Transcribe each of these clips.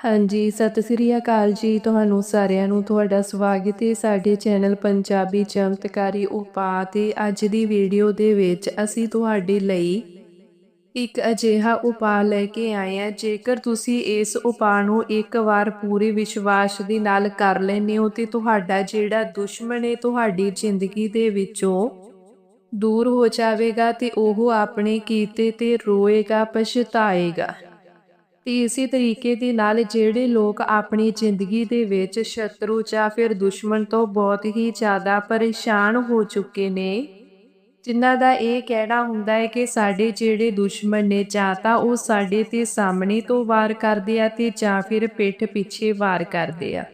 ਹਾਂਜੀ, ਸਤਿ ਸ੍ਰੀ ਅਕਾਲ ਜੀ। ਤੁਹਾਨੂੰ ਸਾਰਿਆਂ ਨੂੰ ਤੁਹਾਡਾ ਸਵਾਗਤ ਹੈ ਸਾਡੇ ਚੈਨਲ ਪੰਜਾਬੀ ਚਮਤਕਾਰੀ ਉਪਾਅ ਤੇ ਅੱਜ ਦੀ ਵੀਡੀਓ ਦੇ ਵਿੱਚ ਅਸੀਂ ਤੁਹਾਡੇ ਲਈ ਇੱਕ ਅਜਿਹਾ ਉਪਾਅ ਲੈ ਕੇ ਆਏ ਹਾਂ। ਜੇਕਰ ਤੁਸੀਂ ਇਸ ਉਪਾਅ ਨੂੰ ਇੱਕ ਵਾਰ ਪੂਰੇ ਵਿਸ਼ਵਾਸ ਦੇ ਨਾਲ ਕਰ ਲੈਂਦੇ ਹੋ ਤੇ ਤੁਹਾਡਾ ਜਿਹੜਾ ਦੁਸ਼ਮਣ ਹੈ ਤੁਹਾਡੀ ਜ਼ਿੰਦਗੀ ਦੇ ਵਿੱਚੋਂ ਦੂਰ ਹੋ ਜਾਵੇਗਾ ਤੇ ਉਹ ਆਪਣੇ ਕੀਤੇ ਤੇ ਰੋਏਗਾ, ਪਛਤਾਏਗਾ। ਤੇ ਇਸੇ ਤਰੀਕੇ ਦੇ ਨਾਲ ਜਿਹੜੇ ਲੋਕ ਆਪਣੀ ਜ਼ਿੰਦਗੀ ਦੇ ਵਿੱਚ ਸ਼ਤਰੂ ਜਾਂ ਫਿਰ ਦੁਸ਼ਮਣ ਤੋਂ ਬਹੁਤ ਹੀ ਜ਼ਿਆਦਾ ਪਰੇਸ਼ਾਨ ਹੋ ਚੁੱਕੇ ਨੇ। ਜਿਨ੍ਹਾਂ ਦਾ ਇਹ ਕਹਿਣਾ ਹੁੰਦਾ ਹੈ ਕਿ ਸਾਡੇ ਜਿਹੜੇ ਦੁਸ਼ਮਣ ਨੇ ਜਾਂ ਤਾਂ ਉਹ ਸਾਡੇ ਤੇ ਸਾਹਮਣੇ ਤੋਂ ਵਾਰ ਕਰਦੇ ਆ ਤੇ ਜਾਂ ਫਿਰ ਪਿੱਠ ਪਿੱਛੇ ਵਾਰ ਕਰਦੇ ਆ।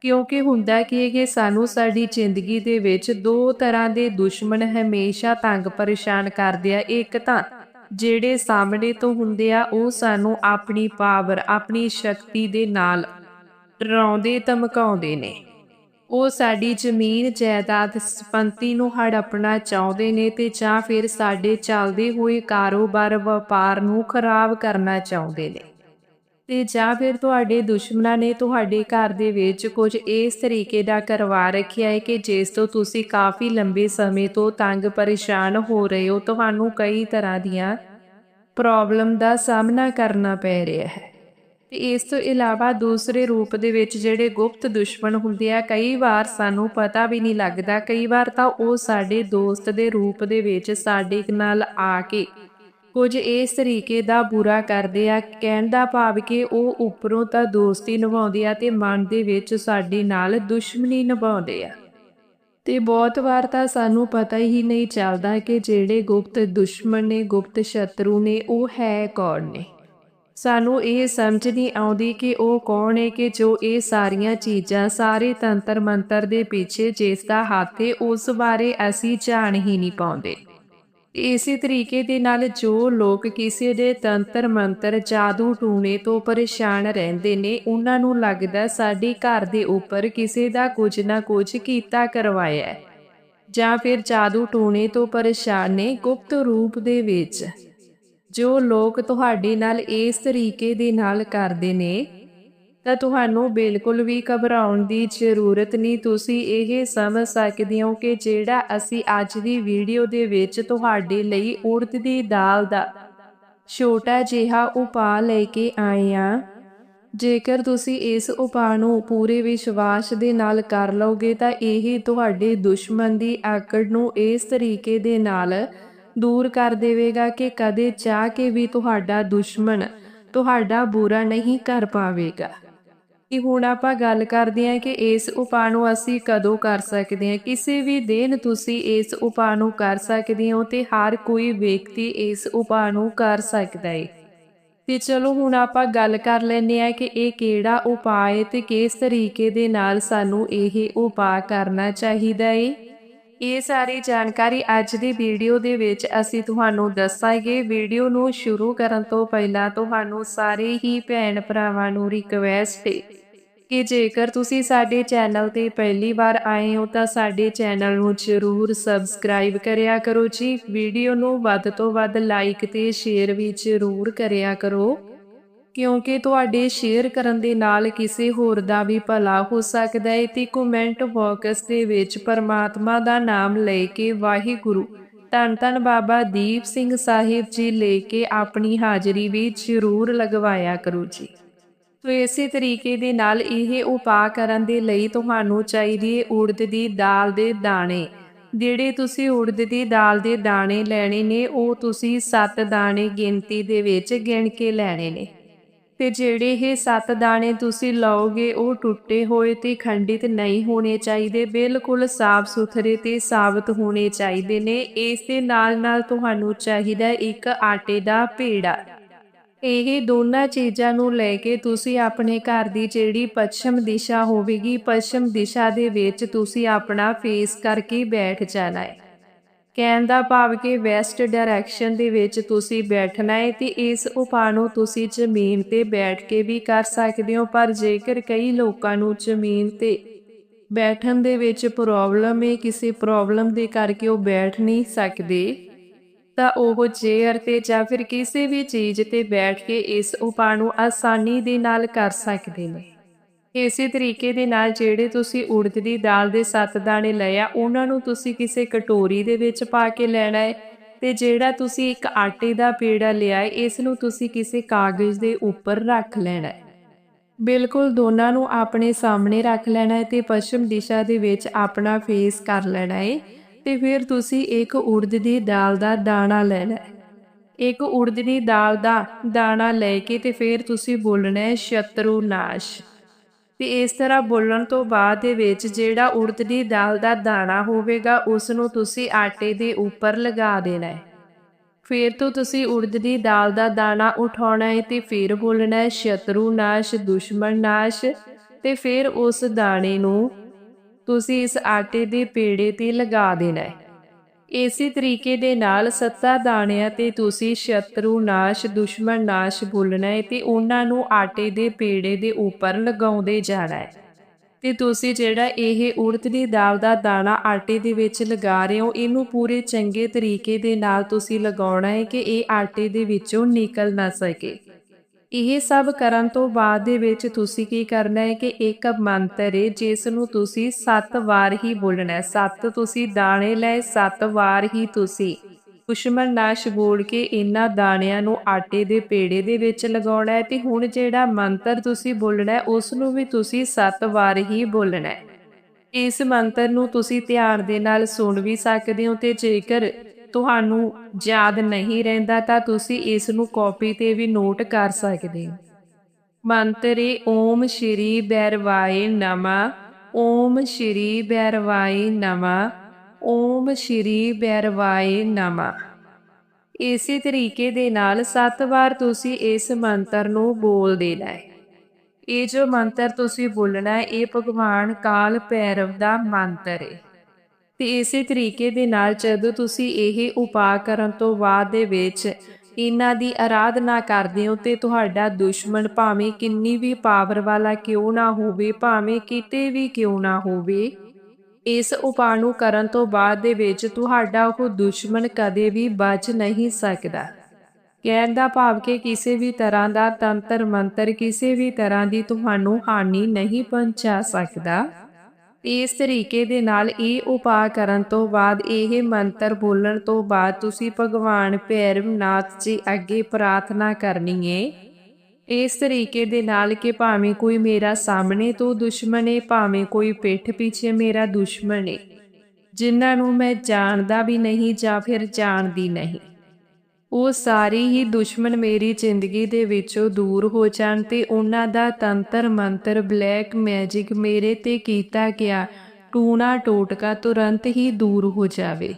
ਕਿਉਂਕਿ ਹੁੰਦਾ ਕੀ ਹੈ ਕਿ ਸਾਨੂੰ ਸਾਡੀ ਜ਼ਿੰਦਗੀ ਦੇ ਵਿੱਚ ਦੋ ਤਰ੍ਹਾਂ ਦੇ ਦੁਸ਼ਮਣ ਹਮੇਸ਼ਾ ਤੰਗ ਪਰੇਸ਼ਾਨ ਕਰਦੇ ਆ। ਇੱਕ ਤਾਂ ਜਿਹੜੇ ਸਾਹਮਣੇ ਤੋਂ ਹੁੰਦੇ ਆ, ਉਹ ਸਾਨੂੰ ਆਪਣੀ ਪਾਵਰ, ਆਪਣੀ ਸ਼ਕਤੀ ਦੇ ਨਾਲ ਡਰਾਉਂਦੇ, ਧਮਕਾਉਂਦੇ ਨੇ। ਉਹ ਸਾਡੀ ਜ਼ਮੀਨ, ਜਾਇਦਾਦ, ਸੰਪਤੀ ਨੂੰ ਹੜਪਣਾ ਚਾਹੁੰਦੇ ਨੇ ਤੇ ਜਾਂ ਫਿਰ ਸਾਡੇ ਚੱਲਦੇ ਹੋਏ ਕਾਰੋਬਾਰ, ਵਪਾਰ ਨੂੰ ਖਰਾਬ ਕਰਨਾ ਚਾਹੁੰਦੇ ਨੇ। ਤੇ ਜਾਂ ਫਿਰ ਤੁਹਾਡੇ ਦੁਸ਼ਮਣਾਂ ਨੇ ਤੁਹਾਡੇ ਘਰ ਦੇ ਵਿੱਚ ਕੁਝ ਇਸ ਤਰੀਕੇ ਦਾ ਕਰਵਾ ਰੱਖਿਆ ਹੈ ਕਿ ਜਿਸ ਤੋਂ ਤੁਸੀਂ ਕਾਫੀ ਲੰਬੇ ਸਮੇਂ ਤੋਂ ਤੰਗ ਪਰੇਸ਼ਾਨ ਹੋ ਰਹੇ ਹੋ। ਤੁਹਾਨੂੰ ਕਈ ਤਰ੍ਹਾਂ ਦੀਆਂ ਪ੍ਰੋਬਲਮ ਦਾ ਸਾਹਮਣਾ ਕਰਨਾ ਪੈ ਰਿਹਾ ਹੈ। ਤੇ ਇਸ ਤੋਂ ਇਲਾਵਾ ਦੂਸਰੇ ਰੂਪ ਦੇ ਵਿੱਚ ਜਿਹੜੇ ਗੁਪਤ ਦੁਸ਼ਮਣ ਹੁੰਦੇ ਆ, ਕਈ ਵਾਰ ਸਾਨੂੰ ਪਤਾ ਵੀ ਨਹੀਂ ਲੱਗਦਾ, ਕਈ ਵਾਰ ਤਾਂ ਉਹ ਸਾਡੇ ਦੋਸਤ ਦੇ ਰੂਪ ਦੇ ਵਿੱਚ ਸਾਡੇ ਨਾਲ ਆ ਕੇ ਕੁਝ ਇਸ ਤਰੀਕੇ ਦਾ ਬੁਰਾ ਕਰਦੇ ਆ ਕਹਿਣ ਦਾ ਭਾਵ ਕਿ ਉਹ ਉੱਪਰੋਂ ਤਾਂ ਦੋਸਤੀ ਨਿਭਾਉਂਦੇ ਆ ਤੇ ਮਨ ਦੇ ਵਿੱਚ ਸਾਡੇ ਨਾਲ ਦੁਸ਼ਮਣੀ ਨਿਭਾਉਂਦੇ ਆ। ਤੇ ਬਹੁਤ ਵਾਰ ਤਾਂ ਸਾਨੂੰ ਪਤਾ ਹੀ ਨਹੀਂ ਚੱਲਦਾ ਕਿ ਜਿਹੜੇ ਗੁਪਤ ਦੁਸ਼ਮਣ ਨੇ, ਗੁਪਤ ਸ਼ਤਰੂ ਨੇ, ਉਹ ਹੈ ਕੌਣ ਨੇ। ਸਾਨੂੰ ਇਹ ਸਮਝ ਨਹੀਂ ਆਉਂਦੀ ਕਿ ਉਹ ਕੌਣ ਹੈ ਕਿ ਜੋ ਇਹ ਸਾਰੀਆਂ ਚੀਜ਼ਾਂ ਸਾਰੇ ਤੰਤਰ ਮੰਤਰ ਦੇ ਪਿੱਛੇ ਜਿਸ ਦਾ ਹੱਥ ਹੈ, ਉਸ ਬਾਰੇ ਅਸੀਂ ਜਾਣ ਹੀ ਨਹੀਂ ਪਾਉਂਦੇ। ਇਸੇ ਤਰੀਕੇ ਦੇ ਨਾਲ ਜੋ ਲੋਕ ਕਿਸੇ ਦੇ ਤੰਤਰ ਮੰਤਰ ਜਾਦੂ ਟੂਣੇ ਤੋਂ ਪਰੇਸ਼ਾਨ ਰਹਿੰਦੇ ਨੇ, ਉਹਨਾਂ ਨੂੰ ਲੱਗਦਾ ਸਾਡੇ ਘਰ ਦੇ ਉੱਪਰ ਕਿਸੇ ਦਾ ਕੁਝ ਨਾ ਕੁਝ ਕੀਤਾ ਕਰਵਾਇਆ ਜਾਂ ਫਿਰ ਜਾਦੂ ਟੂਣੇ ਤੋਂ ਪਰੇਸ਼ਾਨ ਨੇ ਗੁਪਤ ਰੂਪ ਦੇ ਵਿੱਚ। ਜੋ ਲੋਕ ਤੁਹਾਡੇ ਨਾਲ ਇਸ ਤਰੀਕੇ ਦੇ ਨਾਲ ਕਰਦੇ ਨੇ ਤਾਂ ਤੁਹਾਨੂੰ ਬਿਲਕੁਲ ਵੀ ਘਬਰਾਉਣ ਦੀ ਜ਼ਰੂਰਤ ਨਹੀਂ। ਤੁਸੀਂ ਇਹ ਸਮਝ ਸਕਦੇ ਹੋ ਕਿ ਜਿਹੜਾ ਅਸੀਂ ਅੱਜ ਦੀ ਵੀਡੀਓ ਦੇ ਵਿੱਚ ਤੁਹਾਡੇ ਲਈ ਉੜਦ ਦੀ ਦਾਲ ਦਾ ਛੋਟਾ ਜਿਹਾ ਉਪਾਅ ਲੈ ਕੇ ਆਏ ਆ ਜੇਕਰ ਤੁਸੀਂ ਇਸ ਉਪਾਅ ਨੂੰ ਪੂਰੇ ਵਿਸ਼ਵਾਸ ਦੇ ਨਾਲ ਕਰ ਲਓਗੇ ਤਾਂ ਇਹ ਤੁਹਾਡੇ ਦੁਸ਼ਮਣ ਦੀ ਆਕੜ ਨੂੰ ਇਸ ਤਰੀਕੇ ਦੇ ਨਾਲ ਦੂਰ ਕਰ ਦੇਵੇਗਾ ਕਿ ਕਦੇ ਚਾਹ ਕੇ ਵੀ ਤੁਹਾਡਾ ਦੁਸ਼ਮਣ ਤੁਹਾਡਾ ਬੁਰਾ ਨਹੀਂ ਕਰ ਪਾਵੇਗਾ। ਕਿ ਹੁਣ ਆਪਾਂ ਗੱਲ ਕਰਦੇ ਹਾਂ ਕਿ ਇਸ ਉਪਾਅ ਨੂੰ ਅਸੀਂ ਕਦੋਂ ਕਰ ਸਕਦੇ ਹਾਂ। ਕਿਸੇ ਵੀ ਦਿਨ ਤੁਸੀਂ ਇਸ ਉਪਾਅ ਨੂੰ ਕਰ ਸਕਦੇ ਹੋ ਤੇ ਹਰ ਕੋਈ ਵਿਅਕਤੀ ਇਸ ਉਪਾਅ ਨੂੰ ਕਰ ਸਕਦਾ ਹੈ ਤੇ ਚਲੋ ਹੁਣ ਆਪਾਂ ਗੱਲ ਕਰ ਲੈਂਦੇ ਆ ਕਿ ਇਹ ਕਿਹੜਾ ਉਪਾਅ ਹੈ ਤੇ ਕਿਸ ਤਰੀਕੇ ਦੇ ਨਾਲ ਸਾਨੂੰ ਇਹ ਉਪਾਅ ਕਰਨਾ ਚਾਹੀਦਾ ਹੈ ਇਹ ਸਾਰੀ ਜਾਣਕਾਰੀ ਅੱਜ ਦੀ ਵੀਡੀਓ ਦੇ ਵਿੱਚ ਅਸੀਂ ਤੁਹਾਨੂੰ ਦੱਸਾਂਗੇ। ਵੀਡੀਓ ਨੂੰ ਸ਼ੁਰੂ ਕਰਨ ਤੋਂ ਪਹਿਲਾਂ ਤੁਹਾਨੂੰ ਸਾਰੇ ਹੀ ਭੈਣ ਭਰਾਵਾਂ ਨੂੰ ਰਿਕਵੈਸਟ ਹੈ ਕਿ ਜੇਕਰ ਤੁਸੀਂ ਸਾਡੇ ਚੈਨਲ ਤੇ ਪਹਿਲੀ ਵਾਰ ਆਏ ਹੋ ਤਾਂ ਸਾਡੇ ਚੈਨਲ ਨੂੰ ਜ਼ਰੂਰ ਸਬਸਕ੍ਰਾਈਬ ਕਰਿਆ ਕਰੋ ਜੀ। ਵੀਡੀਓ ਨੂੰ ਵੱਧ ਤੋਂ ਵੱਧ ਲਾਈਕ ਤੇ ਸ਼ੇਅਰ ਵੀ ਜ਼ਰੂਰ ਕਰਿਆ ਕਰੋ। ਕਿਉਂਕਿ ਤੁਹਾਡੇ ਸ਼ੇਅਰ ਕਰਨ ਦੇ ਨਾਲ ਕਿਸੇ ਹੋਰ ਦਾ ਵੀ ਭਲਾ ਹੋ ਸਕਦਾ ਹੈ ਤੇ ਕਮੈਂਟ ਬਾਕਸ ਦੇ ਵਿੱਚ ਪਰਮਾਤਮਾ ਦਾ ਨਾਮ ਲੈ ਕੇ ਵਾਹਿਗੁਰੂ। ਧੰਨ ਧੰਨ ਬਾਬਾ ਦੀਪ ਸਿੰਘ ਸਾਹਿਬ ਜੀ ਲੈ ਕੇ ਆਪਣੀ ਹਾਜ਼ਰੀ ਵੀ ਜ਼ਰੂਰ ਲਗਵਾਇਆ ਕਰੋ ਜੀ। ਤੋ ਇਸੇ ਤਰੀਕੇ ਦੇ ਨਾਲ ਇਹ ਉਪਾਅ ਕਰਨ ਦੇ ਲਈ ਤੁਹਾਨੂੰ ਚਾਹੀਦੀ ਹੈ ਉੜਦ ਦੀ ਦਾਲ ਦੇ ਦਾਣੇ। ਜਿਹੜੇ ਤੁਸੀਂ ਉੜਦ ਦੀ ਦਾਲ ਦੇ ਦਾਣੇ ਲੈਣੇ ਨੇ, ਉਹ ਤੁਸੀਂ 7 ਦਾਣੇ ਗਿਣਤੀ ਦੇ ਵਿੱਚ ਗਿਣ ਕੇ ਲੈਣੇ ਨੇ। ਤੇ ਜਿਹੜੇ ਇਹ ਸੱਤ ਦਾਣੇ ਤੁਸੀਂ ਲਓਗੇ, ਉਹ ਟੁੱਟੇ ਹੋਏ ਤੇ ਖੰਡਿਤ ਨਹੀਂ ਹੋਣੇ ਚਾਹੀਦੇ। ਬਿਲਕੁਲ ਸਾਫ਼ ਸੁਥਰੇ ਤੇ ਸਾਬਤ ਹੋਣੇ ਚਾਹੀਦੇ ਨੇ। ਇਸ ਦੇ ਨਾਲ ਨਾਲ ਤੁਹਾਨੂੰ ਚਾਹੀਦਾ ਇੱਕ ਆਟੇ ਦਾ ਪੇੜਾ। ਇਹ ਦੋਨਾਂ ਚੀਜ਼ਾਂ ਨੂੰ ਲੈ ਕੇ ਤੁਸੀਂ ਆਪਣੇ ਘਰ ਦੀ ਜਿਹੜੀ ਪੱਛਮ ਦਿਸ਼ਾ ਹੋਵੇਗੀ, ਪੱਛਮ ਦਿਸ਼ਾ ਦੇ ਵਿੱਚ ਤੁਸੀਂ ਆਪਣਾ ਫੇਸ ਕਰਕੇ ਬੈਠ ਜਾਣਾ ਹੈ। ਕਹਿਣ ਦਾ ਭਾਵ ਕਿ ਵੈਸਟ ਡਾਇਰੈਕਸ਼ਨ ਦੇ ਵਿੱਚ ਤੁਸੀਂ ਬੈਠਣਾ ਹੈ ਤੇ ਇਸ ਉਪਾਅ ਨੂੰ ਤੁਸੀਂ ਜ਼ਮੀਨ ਤੇ ਬੈਠ ਕੇ ਵੀ ਕਰ ਸਕਦੇ ਹੋ। ਪਰ ਜੇਕਰ ਕਈ ਲੋਕਾਂ ਨੂੰ ਜ਼ਮੀਨ ਤੇ ਬੈਠਣ ਦੇ ਵਿੱਚ ਪ੍ਰੋਬਲਮ ਹੈ ਕਿਸੇ ਪ੍ਰੋਬਲਮ ਦੇ ਕਰਕੇ ਉਹ ਬੈਠ ਨਹੀਂ ਸਕਦੇ, ਤਾਂ ਉਹ ਚੇਅਰ ਤੇ ਜਾਂ ਫਿਰ ਕਿਸੇ ਵੀ ਚੀਜ਼ ਤੇ ਬੈਠ ਕੇ ਇਸ ਉਪਾਅ ਨੂੰ ਆਸਾਨੀ ਦੇ ਨਾਲ ਕਰ ਸਕਦੇ ਨੇ। ਇਸੇ ਤਰੀਕੇ ਦੇ ਨਾਲ ਜਿਹੜੇ ਤੁਸੀਂ ਉੜਦ ਦੀ ਦਾਲ ਦੇ ਸੱਤ ਦਾਣੇ ਲਏ ਆ, ਉਹਨਾਂ ਨੂੰ ਤੁਸੀਂ ਕਿਸੇ ਕਟੋਰੀ ਦੇ ਵਿੱਚ ਪਾ ਕੇ ਲੈਣਾ ਹੈ ਤੇ ਜਿਹੜਾ ਤੁਸੀਂ ਇੱਕ ਆਟੇ ਦਾ ਪੇੜਾ ਲਿਆ ਹੈ ਇਸ ਨੂੰ ਤੁਸੀਂ ਕਿਸੇ ਕਾਗਜ਼ ਦੇ ਉੱਪਰ ਰੱਖ ਲੈਣਾ ਹੈ ਬਿਲਕੁਲ ਦੋਨਾਂ ਨੂੰ ਆਪਣੇ ਸਾਹਮਣੇ ਰੱਖ ਲੈਣਾ ਹੈ ਤੇ ਪੱਛਮ ਦਿਸ਼ਾ ਦੇ ਵਿੱਚ ਆਪਣਾ ਫੇਸ ਕਰ ਲੈਣਾ ਹੈ ਤੇ ਫਿਰ ਤੁਸੀਂ ਇੱਕ ਉੜਦ ਦੀ ਦਾਲ ਦਾ ਦਾਣਾ ਲੈਣਾ ਹੈ ਇੱਕ ਉੜਦ ਦੀ ਦਾਲ ਦਾ ਦਾਣਾ ਲੈ ਕੇ ਤੇ ਫਿਰ ਤੁਸੀਂ ਬੋਲਣਾ ਹੈ ਸ਼ਤਰੂ ਨਾਸ਼ ਤੇ ਇਸ ਤਰ੍ਹਾਂ ਬੋਲਣ ਤੋਂ ਬਾਅਦ ਦੇ ਵਿੱਚ ਜਿਹੜਾ ਉੜਦ ਦੀ ਦਾਲ ਦਾ ਦਾਣਾ ਹੋਵੇਗਾ ਉਸ ਨੂੰ ਤੁਸੀਂ ਆਟੇ ਦੇ ਉੱਪਰ ਲਗਾ ਦੇਣਾ ਹੈ। ਫਿਰ ਤੋਂ ਤੁਸੀਂ ਉੜਦ ਦੀ ਦਾਲ ਦਾ ਦਾਣਾ ਉਠਾਉਣਾ ਹੈ ਤੇ ਫਿਰ ਬੋਲਣਾ ਹੈ, ਸ਼ਤਰੂ ਨਾਸ਼, ਦੁਸ਼ਮਣ ਨਾਸ਼ ਤੇ ਫਿਰ ਉਸ ਦਾਣੇ ਨੂੰ ਤੁਸੀਂ ਇਸ ਆਟੇ ਦੇ ਪੇੜੇ ਤੇ ਲਗਾ ਦੇਣਾ ਹੈ। ਇਸੇ ਤਰੀਕੇ ਦੇ ਨਾਲ ਸੱਤਾ ਦਾਣਿਆਂ ਤੇ ਤੁਸੀਂ ਸ਼ਤਰੂ ਨਾਸ਼, ਦੁਸ਼ਮਣ ਨਾਸ਼ ਬੋਲਣਾ ਹੈ ਤੇ ਉਹਨਾਂ ਨੂੰ ਆਟੇ ਦੇ ਪੇੜੇ ਦੇ ਉੱਪਰ ਲਗਾਉਂਦੇ ਜਾਣਾ ਹੈ। ਤੇ ਤੁਸੀਂ ਜਿਹੜਾ ਇਹ ਉੜਦ ਦੀ ਦਾਲ ਦਾ ਦਾਣਾ ਆਟੇ ਦੇ ਵਿੱਚ ਲਗਾ ਰਹੇ ਹੋ, ਇਹਨੂੰ ਪੂਰੇ ਚੰਗੇ ਤਰੀਕੇ ਦੇ ਨਾਲ ਤੁਸੀਂ ਲਗਾਉਣਾ ਹੈ ਕਿ ਇਹ ਆਟੇ ਦੇ ਵਿੱਚੋਂ ਨਿਕਲ ਨਾ ਸਕੇ। ਇਹ ਸਭ ਕਰਨ ਤੋਂ ਬਾਅਦ ਦੇ ਵਿੱਚ ਤੁਸੀਂ ਕੀ ਕਰਨਾ ਹੈ ਕਿ ਇੱਕ ਮੰਤਰ ਹੈ, ਜਿਸ ਨੂੰ ਤੁਸੀਂ 7 ਵਾਰ ਹੀ ਬੋਲਣਾ ਹੈ। 7 ਤੁਸੀਂ ਦਾਣੇ ਲਏ 7 ਵਾਰ ਹੀ ਤੁਸੀਂ ਦੁਸ਼ਮਣ ਨਾਸ਼ ਬੋਲ ਕੇ ਇਹਨਾਂ ਦਾਣਿਆਂ ਨੂੰ ਆਟੇ ਦੇ ਪੇੜੇ ਦੇ ਵਿੱਚ ਲਗਾਉਣਾ ਹੈ ਤੇ ਹੁਣ ਜਿਹੜਾ ਮੰਤਰ ਤੁਸੀਂ ਬੋਲਣਾ ਹੈ, ਉਸ ਨੂੰ ਵੀ ਤੁਸੀਂ 7 ਵਾਰ ਹੀ ਬੋਲਣਾ ਹੈ। ਇਸ ਮੰਤਰ ਨੂੰ ਤੁਸੀਂ ਧਿਆਨ ਦੇ ਨਾਲ ਸੁਣ ਵੀ ਸਕਦੇ ਹੋ ਤੇ ਜੇਕਰ ਤੁਹਾਨੂੰ ਯਾਦ ਨਹੀਂ ਰਹਿੰਦਾ ਤਾਂ ਤੁਸੀਂ ਇਸ ਨੂੰ ਕਾਪੀ ਤੇ ਵੀ ਨੋਟ ਕਰ ਸਕਦੇ ਹੋ। ਮੰਤਰੇ ਓਮ ਸ਼੍ਰੀ ਬੈਰਵਾਏ ਨਮਾ, ਓਮ ਸ਼੍ਰੀ ਬੈਰਵਾਏ ਨਮਾ, ਓਮ ਸ਼੍ਰੀ ਬੈਰਵਾਏ ਨਮਾ। ਇਸੇ ਤਰੀਕੇ ਦੇ ਨਾਲ 7 ਵਾਰ ਤੁਸੀਂ ਇਸ ਮੰਤਰ ਨੂੰ ਬੋਲ ਦੇਣਾ ਹੈ। ਇਹ ਜੋ ਮੰਤਰ ਤੁਸੀਂ ਬੋਲਣਾ ਹੈ, ਇਹ ਭਗਵਾਨ ਕਾਲ ਭੈਰਵ ਦਾ ਮੰਤਰ ਹੈ। ਤੇ ਇਸੇ ਤਰੀਕੇ ਦੇ ਨਾਲ ਜਦੋਂ ਤੁਸੀਂ ਇਹ ਉਪਾਅ ਕਰਨ ਤੋਂ ਬਾਅਦ ਦੇ ਵਿੱਚ ਇਹਨਾਂ ਦੀ ਆਰਾਧਨਾ ਕਰਦੇ ਹੋ ਤੇ ਤੁਹਾਡਾ ਦੁਸ਼ਮਣ ਭਾਵੇਂ ਕਿੰਨੀ ਵੀ ਪਾਵਰ ਵਾਲਾ ਕਿਉਂ ਨਾ ਹੋਵੇ, ਭਾਵੇਂ ਕਿਤੇ ਵੀ ਕਿਉਂ ਨਾ ਹੋਵੇ, ਇਸ ਉਪਾਅ ਨੂੰ ਕਰਨ ਤੋਂ ਬਾਅਦ ਦੇ ਵਿੱਚ ਤੁਹਾਡਾ ਉਹ ਦੁਸ਼ਮਣ ਕਦੇ ਵੀ ਬਚ ਨਹੀਂ ਸਕਦਾ। ਕਹਿਣ ਦਾ ਭਾਵ ਕਿ ਕਿਸੇ ਵੀ ਤਰ੍ਹਾਂ ਦਾ ਤੰਤਰ ਮੰਤਰ ਕਿਸੇ ਵੀ ਤਰ੍ਹਾਂ ਦੀ ਤੁਹਾਨੂੰ ਹਾਨੀ ਨਹੀਂ ਪਹੁੰਚਾ ਸਕਦਾ। ਇਸ ਤਰੀਕੇ ਦੇ ਨਾਲ ਇਹ ਉਪਾਅ ਕਰਨ ਤੋਂ ਬਾਅਦ ਇਹ ਮੰਤਰ ਬੋਲਣ ਤੋਂ ਬਾਅਦ ਤੁਸੀਂ ਭਗਵਾਨ ਭੈਰਵਨਾਥ ਜੀ ਅੱਗੇ ਪ੍ਰਾਰਥਨਾ ਕਰਨੀ ਹੈ ਇਸ ਤਰੀਕੇ ਦੇ ਨਾਲ ਕਿ ਭਾਵੇਂ ਕੋਈ ਮੇਰਾ ਸਾਹਮਣੇ ਤੋਂ ਦੁਸ਼ਮਣ ਹੈ ਭਾਵੇਂ ਕੋਈ ਪਿੱਠ ਪਿੱਛੇ ਮੇਰਾ ਦੁਸ਼ਮਣ ਹੈ ਜਿਨ੍ਹਾਂ ਨੂੰ ਮੈਂ ਜਾਣਦਾ ਵੀ ਨਹੀਂ ਜਾਂ ਫਿਰ ਜਾਣਦੀ ਨਹੀਂ। ਉਹ ਸਾਰੇ ਹੀ ਦੁਸ਼ਮਣ ਮੇਰੀ ਜ਼ਿੰਦਗੀ ਦੇ ਵਿੱਚੋਂ ਦੂਰ ਹੋ ਜਾਣ ਤੇ ਉਹਨਾਂ ਦਾ ਤੰਤਰ ਮੰਤਰ ਬਲੈਕ ਮੈਜਿਕ ਮੇਰੇ ਤੇ ਕੀਤਾ ਗਿਆ ਟੂਣਾ ਟੋਟਕਾ ਤੁਰੰਤ ਹੀ ਦੂਰ ਹੋ ਜਾਵੇ।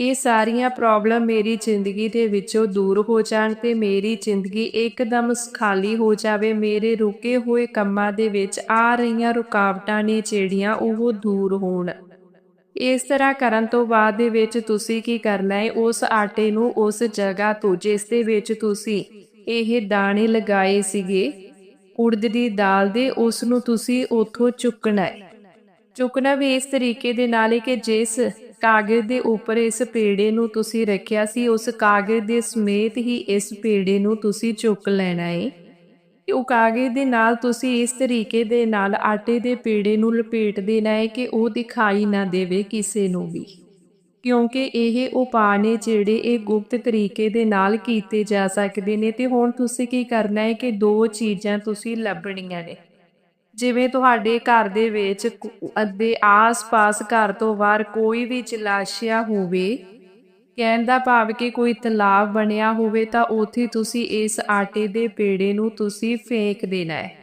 ਇਹ ਸਾਰੀਆਂ ਪ੍ਰੋਬਲਮ ਮੇਰੀ ਜ਼ਿੰਦਗੀ ਦੇ ਵਿੱਚੋਂ ਦੂਰ ਹੋ ਜਾਣ ਤੇ ਮੇਰੀ ਜ਼ਿੰਦਗੀ ਇੱਕਦਮ ਖਾਲੀ ਹੋ ਜਾਵੇ, ਮੇਰੇ ਰੁਕੇ ਹੋਏ ਕੰਮਾਂ ਦੇ ਵਿੱਚ ਆ ਰਹੀਆਂ ਰੁਕਾਵਟਾਂ ਨੇ ਜਿਹੜੀਆਂ ਉਹ ਦੂਰ ਹੋਣ। ਇਸ ਤਰ੍ਹਾਂ ਕਰਨ ਤੋਂ ਬਾਅਦ ਦੇ ਵਿੱਚ ਤੁਸੀਂ ਕੀ ਕਰਨਾ ਹੈ? ਉਸ ਆਟੇ ਨੂੰ ਉਸ ਜਗ੍ਹਾ ਤੋਂ, ਜਿਸ ਦੇ ਵਿੱਚ ਤੁਸੀਂ ਇਹ ਦਾਣੇ ਲਗਾਏ ਸੀਗੇ, ਉੜਦ ਦੀ ਦਾਲ ਦੇ, ਉਸ ਨੂੰ ਤੁਸੀਂ ਉੱਥੋਂ ਚੁੱਕਣਾ ਹੈ। ਚੁੱਕਣਾ ਵੀ ਇਸ ਤਰੀਕੇ ਦੇ ਨਾਲ ਹੈ ਕਿ ਜਿਸ ਕਾਗਜ਼ ਦੇ ਉੱਪਰ ਇਸ ਪੇੜੇ ਨੂੰ ਤੁਸੀਂ ਰੱਖਿਆ ਸੀ, ਉਸ ਕਾਗਜ਼ ਦੇ ਸਮੇਤ ਹੀ ਇਸ ਪੇੜੇ ਨੂੰ ਤੁਸੀਂ ਚੁੱਕ ਲੈਣਾ ਹੈ। ਉਹ ਕਾਗਜ਼ ਦੇ ਨਾਲ ਤੁਸੀਂ ਇਸ ਤਰੀਕੇ ਦੇ ਨਾਲ ਆਟੇ ਦੇ ਪੇੜੇ ਨੂੰ ਲਪੇਟ ਦੇਣਾ ਹੈ ਕਿ ਉਹ ਦਿਖਾਈ ਨਾ ਦੇਵੇ ਕਿਸੇ ਨੂੰ ਵੀ। ਕਿਉਂਕਿ ਇਹ ਉਪਾਅ ਨੇ ਜਿਹੜੇ ਇਹ ਗੁਪਤ ਤਰੀਕੇ ਦੇ ਨਾਲ ਕੀਤੇ ਜਾ ਸਕਦੇ ਨੇ ਤੇ ਹੁਣ ਤੁਸੀਂ ਕੀ ਕਰਨਾ ਹੈ ਕਿ ਦੋ ਚੀਜ਼ਾਂ ਤੁਸੀਂ ਲੱਭਣੀਆਂ ਨੇ। ਜਿਵੇਂ ਤੁਹਾਡੇ ਘਰ ਦੇ ਵਿੱਚ ਅੱਦੇ ਆਸ-ਪਾਸ ਘਰ ਤੋਂ ਬਾਹਰ ਕੋਈ ਵੀ ਜਲਾਸਿਆ ਹੋਵੇ ਕਹਿਣ ਦਾ ਭਾਵ ਕਿ ਕੋਈ ਤਲਾਬ ਬਣਿਆ ਹੋਵੇ ਤਾਂ ਉੱਥੇ ਤੁਸੀਂ ਇਸ ਆਟੇ ਦੇ ਪੇੜੇ ਨੂੰ ਤੁਸੀਂ ਫੇਂਕ ਦੇਣਾ ਹੈ।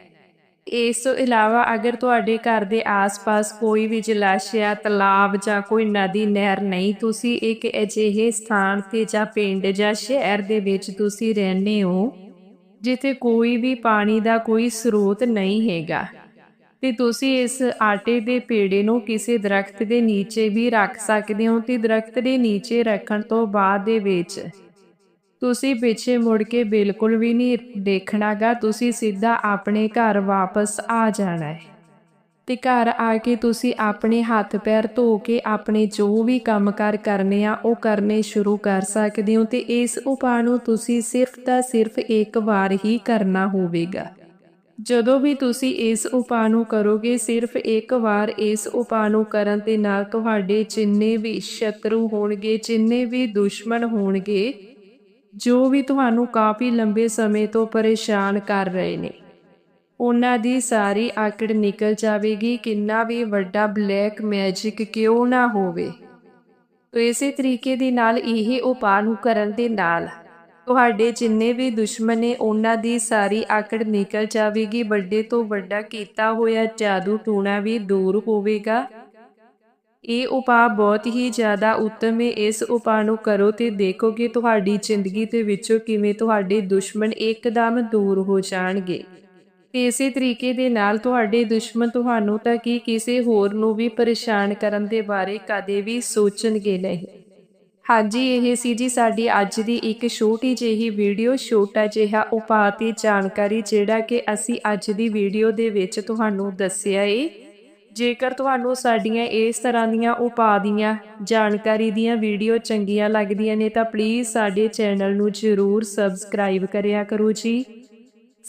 ਇਸ ਤੋਂ ਇਲਾਵਾ ਅਗਰ ਤੁਹਾਡੇ ਘਰ ਦੇ ਆਸ-ਪਾਸ ਕੋਈ ਵੀ ਜਲਾਸ਼ਯ, ਤਲਾਬ ਜਾਂ ਕੋਈ ਨਦੀ, ਨਹਿਰ ਨਹੀਂ, ਤੁਸੀਂ ਇੱਕ ਅਜਿਹੇ ਸਥਾਨ ਤੇ ਜਾਂ ਪਿੰਡ ਜਾਂ ਸ਼ਹਿਰ ਦੇ ਵਿੱਚ ਤੁਸੀਂ ਰਹਿੰਦੇ ਹੋ, ਜਿੱਥੇ ਕੋਈ ਵੀ ਪਾਣੀ ਦਾ ਕੋਈ ਸਰੋਤ ਨਹੀਂ ਹੈਗਾ। ਤੇ ਤੁਸੀਂ ਇਸ ਆਟੇ ਦੇ ਪੇੜੇ ਨੂੰ ਕਿਸੇ ਦਰਖਤ ਦੇ ਨੀਚੇ ਵੀ ਰੱਖ ਸਕਦੇ ਹੋ ਤੇ ਦਰਖਤ ਦੇ ਨੀਚੇ ਰੱਖਣ ਤੋਂ ਬਾਅਦ ਦੇ ਵਿੱਚ ਤੁਸੀਂ ਪਿੱਛੇ ਮੁੜ ਕੇ ਬਿਲਕੁਲ ਵੀ ਨਹੀਂ ਦੇਖਣਾਗਾ, ਤੁਸੀਂ ਸਿੱਧਾ ਆਪਣੇ ਘਰ ਵਾਪਸ ਆ ਜਾਣਾ ਹੈ। ਤੇ ਘਰ ਆ ਕੇ ਤੁਸੀਂ ਆਪਣੇ ਹੱਥ ਪੈਰ ਧੋ ਕੇ ਆਪਣੇ ਜੋ ਵੀ ਕੰਮਕਾਰ ਕਰਨੇ ਆ, ਉਹ ਕਰਨੇ ਸ਼ੁਰੂ ਕਰ ਸਕਦੇ ਹੋ ਤੇ ਇਸ ਉਪਾਅ ਨੂੰ ਤੁਸੀਂ ਸਿਰਫ ਤਾਂ ਸਿਰਫ ਇੱਕ ਵਾਰ ਹੀ ਕਰਨਾ ਹੋਵੇਗਾ। ਜਦੋਂ ਵੀ ਤੁਸੀਂ ਇਸ ਉਪਾਅ ਨੂੰ ਕਰੋਗੇ, ਸਿਰਫ ਇੱਕ ਵਾਰ ਇਸ ਉਪਾਅ ਨੂੰ ਕਰਨ ਦੇ ਨਾਲ ਤੁਹਾਡੇ ਜਿੰਨੇ ਵੀ ਸ਼ਤਰੂ ਹੋਣਗੇ, ਜਿੰਨੇ ਵੀ ਦੁਸ਼ਮਣ ਹੋਣਗੇ, ਜੋ ਵੀ ਤੁਹਾਨੂੰ ਕਾਫੀ ਲੰਬੇ ਸਮੇਂ ਤੋਂ ਪਰੇਸ਼ਾਨ ਕਰ ਰਹੇ ਨੇ, ਉਹਨਾਂ ਦੀ ਸਾਰੀ ਆਕੜ ਨਿਕਲ ਜਾਵੇਗੀ। ਕਿੰਨਾ ਵੀ ਵੱਡਾ ਬਲੈਕ ਮੈਜਿਕ ਕਿਉਂ ਨਾ ਹੋਵੇ। ਤੋ ਇਸੇ ਤਰੀਕੇ ਦੇ ਨਾਲ ਇਹ ਉਪਾਅ ਨੂੰ ਕਰਨ ਦੇ ਨਾਲ ਤੁਹਾਡੇ ਜਿੰਨੇ ਵੀ ਦੁਸ਼ਮਣ ਨੇ, ਉਹਨਾਂ ਦੀ ਸਾਰੀ ਆਕੜ ਨਿਕਲ ਜਾਵੇਗੀ। ਵੱਡੇ ਤੋਂ ਵੱਡਾ ਕੀਤਾ ਹੋਇਆ ਜਾਦੂ ਟੂਣਾ ਵੀ ਦੂਰ ਹੋਵੇਗਾ। ਇਹ ਉਪਾਅ ਬਹੁਤ ਹੀ ਜ਼ਿਆਦਾ ਉੱਤਮ ਹੈ ਇਸ ਉਪਾਅ ਨੂੰ ਕਰੋ ਤੇ ਕਿ ਤੁਹਾਡੀ ਜ਼ਿੰਦਗੀ ਦੇ ਵਿੱਚੋਂ ਕਿਵੇਂ ਤੁਹਾਡੇ ਦੁਸ਼ਮਣ ਇੱਕਦਮ ਦੂਰ ਹੋ ਜਾਣਗੇ। ਤੇ ਇਸੇ ਤਰੀਕੇ ਦੇ ਨਾਲ ਤੁਹਾਡੇ ਦੁਸ਼ਮਣ ਤੁਹਾਨੂੰ ਤਾਂ ਕੀ ਕਿਸੇ ਹੋਰ ਨੂੰ ਵੀ ਪਰੇਸ਼ਾਨ ਕਰਨ ਦੇ ਬਾਰੇ ਕਦੇ ਵੀ ਸੋਚਣਗੇ ਨਹੀਂ। ਹਾਂਜੀ, ਇਹ ਸੀ ਜੀ ਸਾਡੀ ਅੱਜ ਦੀ ਇੱਕ ਛੋਟੀ ਜਿਹੀ ਵੀਡੀਓ, ਛੋਟਾ ਜਿਹਾ ਉਪਾਅ ਤੇ ਜਾਣਕਾਰੀ ਜਿਹੜਾ ਕਿ ਅਸੀਂ ਅੱਜ ਦੀ ਵੀਡੀਓ ਦੇ ਵਿੱਚ ਤੁਹਾਨੂੰ ਦੱਸਿਆ ਏ। ਜੇਕਰ ਤੁਹਾਨੂੰ ਸਾਡੀਆਂ ਇਸ ਤਰ੍ਹਾਂ ਦੀਆਂ ਉਪਾਅ ਦੀਆਂ ਜਾਣਕਾਰੀ ਦੀਆਂ ਵੀਡੀਓ ਚੰਗੀਆਂ ਲੱਗਦੀਆਂ ਨੇ ਤਾਂ ਪਲੀਜ਼ ਸਾਡੇ ਚੈਨਲ ਨੂੰ ਜ਼ਰੂਰ ਸਬਸਕ੍ਰਾਈਬ ਕਰਿਆ ਕਰੋ ਜੀ।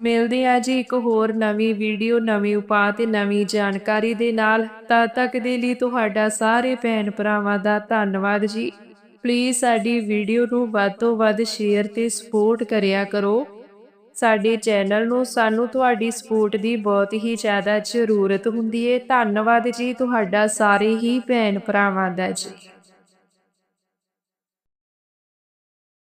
ਮਿਲਦੇ ਆ ਜੀ ਇੱਕ ਹੋਰ ਨਵੀਂ ਵੀਡੀਓ, ਨਵੇਂ ਉਪਾਅ ਤੇ ਨਵੀਂ ਜਾਣਕਾਰੀ ਦੇ ਨਾਲ। ਤਦ ਤੱਕ ਦੇ ਲਈ ਤੁਹਾਡਾ ਸਾਰੇ ਭੈਣ ਭਰਾਵਾਂ ਦਾ ਧੰਨਵਾਦ ਜੀ। ਪਲੀਜ਼ ਸਾਡੀ ਵੀਡੀਓ ਨੂੰ ਵੱਧ ਤੋਂ ਵੱਧ ਸ਼ੇਅਰ ਤੇ ਸਪੋਰਟ ਕਰਿਆ ਕਰੋ। ਸਾਡੇ ਚੈਨਲ ਨੂੰ ਸਾਨੂੰ ਤੁਹਾਡੀ ਸਪੋਰਟ ਦੀ ਬਹੁਤ ਹੀ ਜ਼ਿਆਦਾ ਜ਼ਰੂਰਤ ਹੁੰਦੀ ਹੈ ਧੰਨਵਾਦ ਜੀ ਤੁਹਾਡਾ ਸਾਰੇ ਹੀ ਭੈਣ ਭਰਾਵਾਂ ਦਾ ਜੀ।